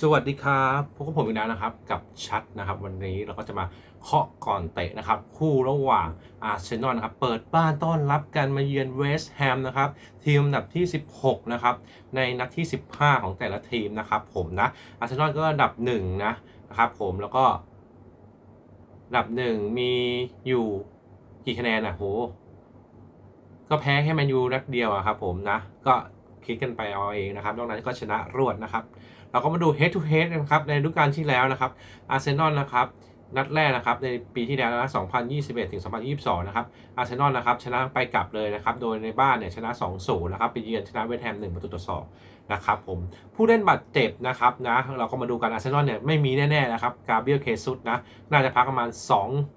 สวัสดีครับพบกับผมอีกแล้วนะครับกับชัดนะครับ วันนี้เราก็จะมาเคาะก่อนเตะนะครับ คู่ระหว่างอาร์เซนอลนะครับ เปิดบ้านต้อนรับกันมาเยือนเวสต์แฮมนะครับ ทีมอันดับที่ 16 นะครับ ในนัดที่ 15 ของแต่ละทีมนะครับ ผมนะอาร์เซนอลก็อันดับ1นะนะครับผมแล้วก็อันดับ 1 มีอยู่กี่คะแนนอะโห ก็แพ้แค่แมนยูนัดเดียวอะครับผมนะ ก็ คิดกันไปเอาเองนะครับนอกนั้นก็ชนะรวดนะครับ เราก็มาดู head to head นะครับในฤดูกาลที่แล้วนะครับอาร์เซนอลนะครับนัดแรกนะครับในปีที่แล้วนะ2021 ถึง 2022 นะครับ อาร์เซนอลนะครับชนะไปกลับเลยนะครับ โดยในบ้านเนี่ยชนะ 2-0 นะครับ ไปเยือนชนะเวสต์แฮม 1 ประตูต่อ 2 นะครับผม ผู้เล่นบาดเจ็บนะครับนะ เราก็มาดูกันอาร์เซนอลเนี่ยไม่มีแน่ๆนะครับ กาเบรียล เคซุสนะ น่าจะพักประมาณ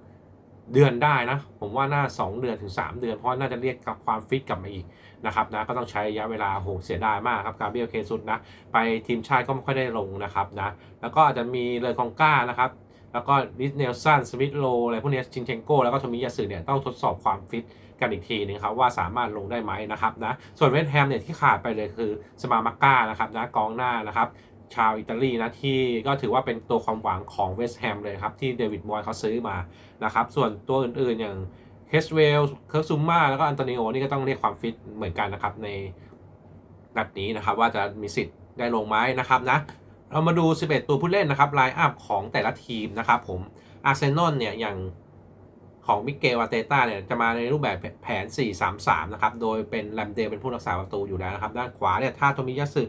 2 เดือนได้นะ ผมว่าน่า 2 เดือนถึง 3 เดือน เพราะน่าจะเรียกกับความฟิตกลับมาอีก นะครับนะก็ต้องใช้ระยะเวลาโหเสียดายมากครับกาเบรียลเคซุสนะไปทีมชาติก็ไม่ค่อยได้ลงนะครับนะแล้วก็อาจจะมีเลอกองก้านะครับแล้วก็ดิสเนลสันสมิธโลอะไรพวกนี้ชินเชงโกแล้วก็โทมิยาสึเนี่ยต้องทดสอบความฟิตกันอีกทีนึงครับว่าสามารถลงได้ไหมนะครับนะส่วนเวสแฮมเนี่ยที่ขาดไปเลยคือสมามาก้านะครับนะกองหน้านะครับชาวอิตาลีนะที่ก็ถือว่าเป็นตัวความหวังของเวสต์แฮมเลยครับที่เดวิดมอยเขาซื้อมานะครับส่วนตัวอื่นๆอย่าง เฮสเวลเคิร์กซูมาแล้วก็อันโตนิโอนี่ก็ต้องเรียกความฟิตเหมือนกันนะครับในนัดนี้นะครับว่าจะมีสิทธิ์ได้ลงไหมนะครับนะเรามาดู 11 ตัวผู้เล่นนะครับไลน์อัพของแต่ละทีมนะครับผมอาร์เซนอลเนี่ยอย่างของมิเกลอาเตต้าเนี่ยจะมาในรูปแบบแผน 4-3-3 นะครับ โดยเป็นแลมเดลเป็นผู้รักษาประตูอยู่แล้วนะครับ ด้านขวาเนี่ยถ้าโทมิยาสึ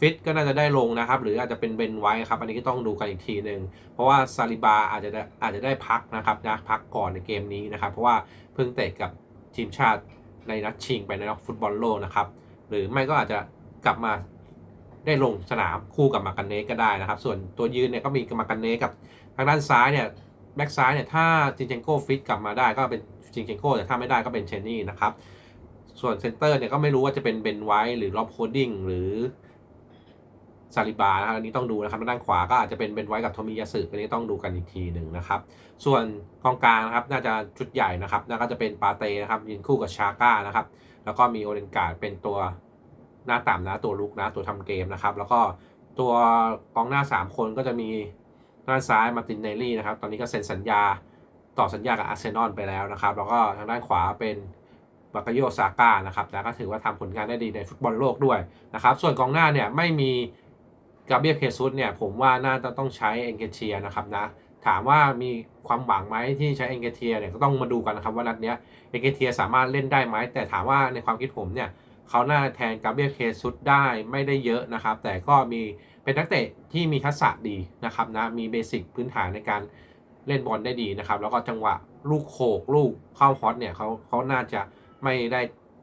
ฟิตก็น่าจะได้ลงนะครับ หรืออาจจะเป็นเบนไว้ครับ อันนี้ก็ต้องดูกันอีกทีหนึ่งเพราะว่าซาลิบาอาจจะได้อาจจะได้พักนะครับนะพักก่อนในเกมนี้นะครับ เพราะว่าเพิ่งเตะกับทีมชาติในนัดชิงไปในรอบฟุตบอลโลกนะครับ หรือไม่ก็อาจจะกลับมาได้ลงสนามคู่กับมากันเนสก็ได้นะครับ ส่วนตัวยืนเนี่ยก็มีมากันเนสกับทางด้านซ้ายเนี่ยแบ็กซ้ายเนี่ยถ้าจินเชนโก้ฟิตกลับมาได้ก็เป็นจินเชนโก้แต่ถ้าไม่ได้ก็เป็นเชนนี่นะครับ ส่วนเซนเตอร์เนี่ยก็ไม่รู้ว่าจะเป็นเบนไวท์หรือล็อบโคดิ้งหรือ ซาลิบานะครับอันนี้ต้องดูนะครับด้านขวาก็อาจจะเป็นเบนไวท์กับโทมิยาสึอันนี้ต้องดูกันอีกทีหนึ่งนะครับ ส่วนกองกลางนะครับน่าจะชุดใหญ่นะครับน่าก็จะเป็นปาเต้นะครับยืนคู่กับชาก้านะครับแล้วก็มีโอเลนการ์ดเป็นตัวหน้าต่ำนะตัวลุกนะตัวทำเกมนะครับ แล้วก็ตัวกองหน้า 3 คนก็จะมีด้านซ้ายมาตินเนลลี่นะครับ ตอนนี้ก็เซ็นสัญญาต่อสัญญากับอาร์เซนอลไปแล้วนะครับ แล้วก็ทางด้านขวาเป็นบากาโยซาก้านะครับแล้วก็ถือว่าทำผลงานได้ดีในฟุตบอลโลกด้วยนะครับ ส่วนกองหน้าเนี่ยไม่มี กาเบียเคซุสเนี่ยผมว่าน่าจะต้องใช้เอนเกเชียนะครับนะถามว่ามีความหวังไหมที่ใช้เอนเกเทียเนี่ยก็ต้องมาดูกันนะครับว่านัดเนี้ยเอนเกเทียสามารถเล่นได้ไหมแต่ถามว่าในความคิดผมเนี่ยเขาน่าแทนกาเบียเคซุดได้ไม่ได้เยอะนะครับ แต่ก็มีเป็นนักเตะที่มีทักษะดีนะครับนะมีเบสิกพื้นฐานในการเล่นบอลได้ดีนะครับ แล้วก็จังหวะลูกโขกลูกเข้าฮอตเนี่ยเขาเขาน่าจะไม่ได้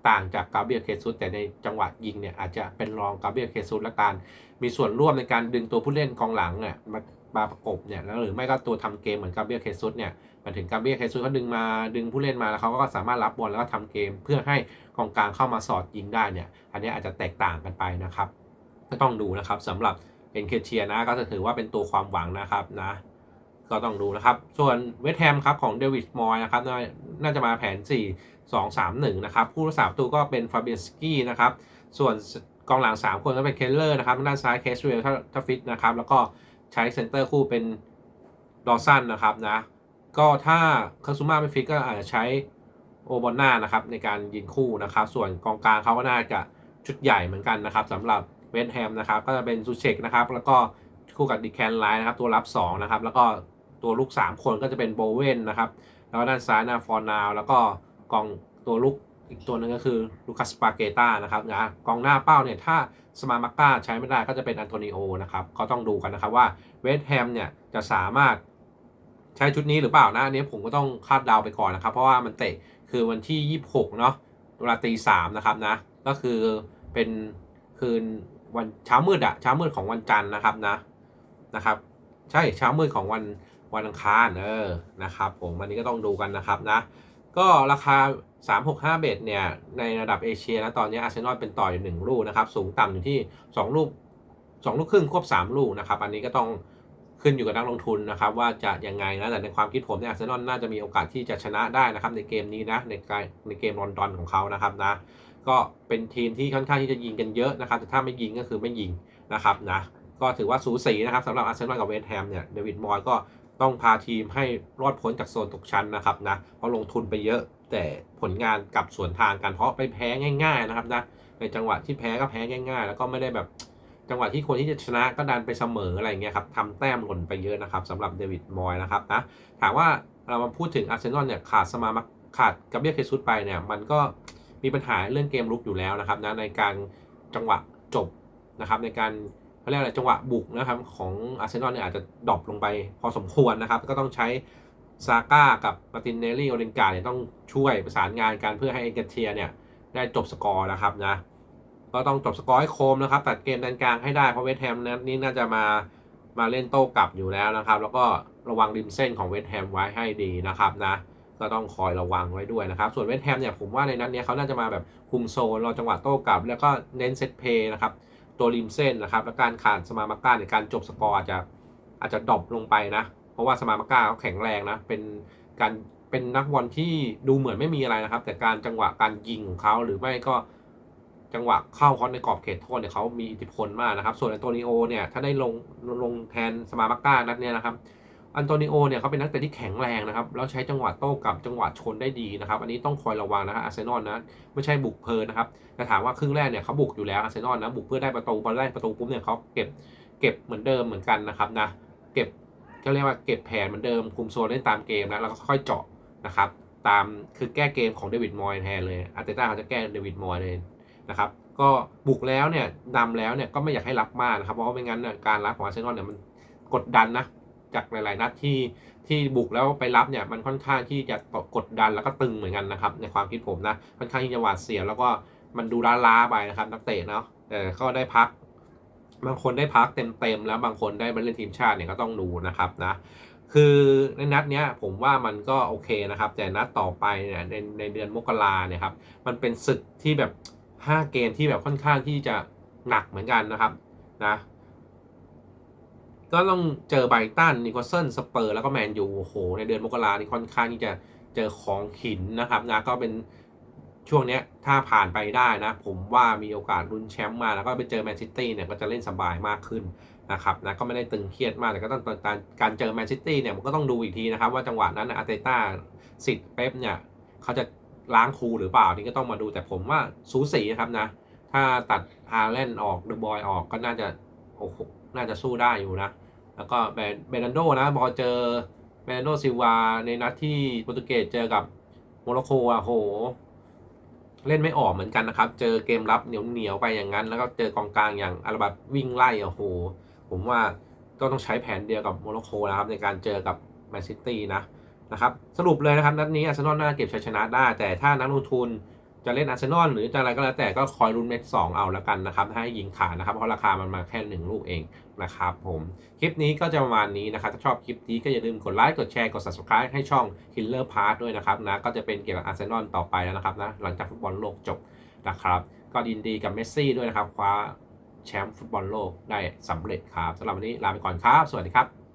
ต่างจากกาเบียเคซุดแต่ในจังหวะยิงเนี่ยอาจจะเป็นรองกาเบียเคซุดและการมีส่วนร่วมในการดึงตัวผู้เล่นกองหลังเนี่ยมามาประกบเนี่ยแล้วหรือไม่ก็ตัวทำเกมเหมือนกาเบียเคซุดเนี่ยมาถึงกาเบียเคซุดเขาดึงมาดึงผู้เล่นมาแล้วเขาก็สามารถรับบอลแล้วก็ทำเกม เพื่อให้กองกลางเข้ามาสอดยิงได้เนี่ยอันนี้อาจจะแตกต่างกันไปนะครับก็ต้องดูนะครับสำหรับเอ็นเคเชียนะก็จะถือว่าเป็นตัวความหวังนะครับนะก็ต้องดูนะครับ ส่วนเวสต์แฮมครับของเดวิดมอยนะครับน่าน่าจะมาแผน 4 2 3 1 นะครับ ผู้รักษาประตูก็เป็นฟาเบียสกี้นะครับ ส่วนกองหลัง 3 คนก็เป็นเคลเลอร์นะครับด้านซ้ายเคสเวลถ้าถ้าฟิตนะครับ แล้วก็ใช้เซนเตอร์คู่เป็นดอสันนะครับนะ ก็ถ้าคาซูมาไม่ฟิตก็อาจจะใช้โอบอนนานะครับในการยิงคู่นะครับ ส่วนกองกลางเขาก็น่าจะชุดใหญ่เหมือนกันนะครับสำหรับเวสต์แฮมนะครับก็จะเป็นซูเชกนะครับแล้วก็คู่กับดิแคนไลน์นะครับตัวรับ2นะครับแล้วก็ตัวลูก 3 คนก็จะเป็นโบเวนนะครับแล้วด้านซ้ายนาฟอร์นาวแล้วก็ กองตัวลุกอีกตัวหนึ่งก็คือลูคัสปาเกตานะครับนะกองหน้าเป้าเนี่ยถ้าสมามาก้าใช้ไม่ได้ก็จะเป็นอันโตนิโอนะครับก็ต้องดูกันนะครับว่าเวสต์แฮมเนี่ยจะสามารถใช้ชุดนี้หรือเปล่านะอันนี้ผมก็ต้องคาดเดาไปก่อนนะครับ เพราะว่ามันเตะคือวันที่ 26 เนาะเวลาตีสามนะครับนะก็คือเป็นคืนวันเช้ามืดอะเช้ามืดของวันจันทร์นะครับนะนะครับ ใช่เช้ามืดของวันวันอังคารเออนะครับ ผมวันนี้ก็ต้องดูกันนะครับนะ ก็ราคา 365 เบตเนี่ย ในระดับเอเชียนะตอนนี้อาร์เซนอลเป็นต่ออยู่ 1 ลูกนะครับ สูงต่ำอยู่ที่ 2 ลูก 2 ลูกครึ่งควบ 3 ลูกนะครับ อันนี้ก็ต้องขึ้นอยู่กับนักลงทุนนะครับ ว่าจะยังไงนะแต่ในความคิดผมเนี่ยอาร์เซนอลน่าจะมีโอกาสที่จะชนะได้นะครับ ในเกมนี้นะในการในเกมลอนดอนของเขานะครับนะก็เป็นทีมที่ค่อนข้างที่จะยิงกันเยอะนะครับ แต่ถ้าไม่ยิงก็คือไม่ยิงนะครับนะก็ถือว่าสูสีนะครับสำหรับอาร์เซนอลกับเวสต์แฮมเนี่ยเดวิดมอยก็ ต้องพาทีมให้รอดพ้นจากโซนตกชั้นนะครับนะเพราะลงทุนไปเยอะแต่ผลงานกลับสวนทางกันเพราะไปแพ้ง่าย ๆนะครับนะในจังหวะที่แพ้ก็แพ้ง่าย ๆ แล้วก็ไม่ได้แบบจังหวะที่ควรที่จะชนะก็ดันไปเสมออะไรเงี้ยครับทำแต้มหล่นไปเยอะนะครับสำหรับเดวิดมอยนะครับนะถามว่าเรามาพูดถึงอาร์เซนอลเนี่ยขาดสมาร์ขาดกับเบียเคซุสไปเนี่ยมันก็มีปัญหาเรื่องเกมลุกอยู่แล้วนะครับนะในการจังหวะจบนะครับในการ เขาเรียกอะไรจังหวะบุกนะครับของอาร์เซนอลเนี่ยอาจจะดรอปลงไปพอสมควรนะครับ ก็ต้องใช้ซาก้ากับมาตินเนลลี่โอเลนกาเนี่ยต้องช่วยประสานงานกันเพื่อให้เอเกเทียเนี่ยได้จบสกอร์นะครับนะก็ต้องจบสกอร์ให้โคมนะครับ ตัดเกมด้านกลางให้ได้เพราะเวสต์แฮมนั้นนี่น่าจะมามาเล่นโต้กลับอยู่แล้วนะครับ แล้วก็ระวังริมเส้นของเวสต์แฮมไว้ให้ดีนะครับนะก็ต้องคอยระวังไว้ด้วยนะครับ ส่วนเวสต์แฮมเนี่ยผมว่าในนั้นเนี่ยเขาน่าจะมาแบบคุมโซนรอจังหวะโต้กลับ แล้วก็เน้นเซตเพย์นะครับ ตัวริมเส้นนะครับ และการขาดสมามาก้าในการจบสกอร์อาจจะอาจจะดรอปลงไปนะ เพราะว่าสมามาก้าเขาแข็งแรงนะ เป็นการเป็นนักบอลที่ดูเหมือนไม่มีอะไรนะครับ แต่การจังหวะการยิงของเขาหรือไม่ก็จังหวะเข้าเขาในกรอบเขตโทษเนี่ยเขามีอิทธิพลมากนะครับ ส่วนอันโตนิโอเนี่ยถ้าได้ลงลงแทนสมามาก้านัดเนี่ยนะครับ อันโตนิโอเนี่ยเขาเป็นนักเตะที่แข็งแรงนะครับแล้วใช้จังหวะโต้กลับจังหวะชนได้ดีนะครับอันนี้ต้องคอยระวังนะครับอาร์เซนอลนะไม่ใช่บุกเพลินนะครับแต่ถามว่าครึ่งแรกเนี่ยเขาบุกอยู่แล้วอาร์เซนอลนะบุกเพื่อได้ประตูพอได้ประตูปุ๊บเนี่ยเขาเก็บเก็บเหมือนเดิมเหมือนกันนะครับนะเก็บก็เรียกว่าเก็บแผนเหมือนเดิมคุมโซนเล่นตามเกมนะแล้วก็ค่อยเจาะนะครับตามคือแก้เกมของเดวิดมอยแทนเลยอาร์เตต้าเขาจะแก้เดวิดมอยเลยนะครับก็บุกแล้วเนี่ยนำแล้วเนี่ยก็ไม่อยากให้รับมากนะครับเพราะไม่งั้นการรับของอาร์เซนอลเนี่ยมันกดดันนะ จากหลาย ๆ นัดที่ที่บุกแล้วไปรับเนี่ยมันค่อนข้างที่จะกดดันแล้วก็ตึงเหมือนกันนะครับ ในความคิดผมนะค่อนข้างที่จะหวาดเสียวแล้วก็มันดูล้าๆไปนะครับนักเตะเนาะแต่ก็ได้พัก บางคนได้พักเต็มๆแล้วบางคนได้มาเล่นทีมชาติเนี่ยก็ต้องดูนะครับนะคือในนัดเนี้ยผมว่ามันก็โอเคนะครับ แต่นัดต่อไปเนี่ยในในเดือนมกราเนี่ยครับมันเป็นศึกที่แบบ 5 เกมที่แบบค่อนข้างที่จะหนักเหมือนกันนะครับนะ ก็ต้องเจอไบตันนิโคลสันสเปอร์แล้วก็แมนยูโอ้โห ในเดือนมกรานี่ค่อนข้างที่จะเจอของขินนะครับนะก็เป็นช่วงเนี้ยถ้าผ่านไปได้นะ ผมว่ามีโอกาสลุ้นแชมป์มา แล้วก็ไปเจอแมนซิตี้เนี่ยก็จะเล่นสบายมากขึ้นนะครับนะก็ไม่ได้ตึงเครียดมากแต่ก็ต้องการการเจอแมนซิตี้เนี่ยมันก็ต้องดูอีกทีนะครับ ว่าจังหวะนั้นอาร์เตต้าสิทธิ์เป๊ปเนี่ยเขาจะล้างครูหรือเปล่านี่ก็ต้องมาดูแต่ผมว่าสูสีนะครับนะ ถ้าตัดฮาเลนออกเดอะบอยออกก็น่าจะโอ้โห น่าจะสู้ได้อยู่นะ แล้วก็เบรนโดนะพอเจอเบรนโดซิลวาในนัดที่โปรตุเกสเจอกับโมร็อกโกอะโห เล่นไม่ออกเหมือนกันนะครับ เจอเกมรับเหนียวเหนียวๆไปอย่างนั้น แล้วก็เจอกองกลางอย่างอาราบัตวิ่งไล่อะโห ผมว่าก็ต้องใช้แผนเดียวกับโมร็อกโกนะครับในการเจอกับแมนซิตี้นะนะครับสรุปเลยนะครับนัดนี้อาร์เซนอลน่าเก็บชัยชนะได้แต่ถ้านักลงทุน จะเล่นอาร์เซนอลหรือจะอะไรก็แล้วแต่ก็คอยรุนเม็ดสองเอาแล้วกันนะครับให้ยิงขานะครับเพราะราคามันมาแค่หนึ่งลูกเองนะครับผมคลิปนี้ก็จะประมาณนี้นะครับถ้าชอบคลิปนี้ก็อย่าลืมกดไลค์กดแชร์กด subscribe ให้ช่อง Killer Part ด้วยนะครับนะก็จะเป็นเกี่ยวกับอาร์เซนอลต่อไปแล้วนะครับนะหลังจากฟุตบอลโลกจบนะครับก็ยินดีกับเมสซี่ด้วยนะครับคว้าแชมป์ฟุตบอลโลกได้สำเร็จครับสำหรับวันนี้ลาไปก่อนครับ สวัสดีครับ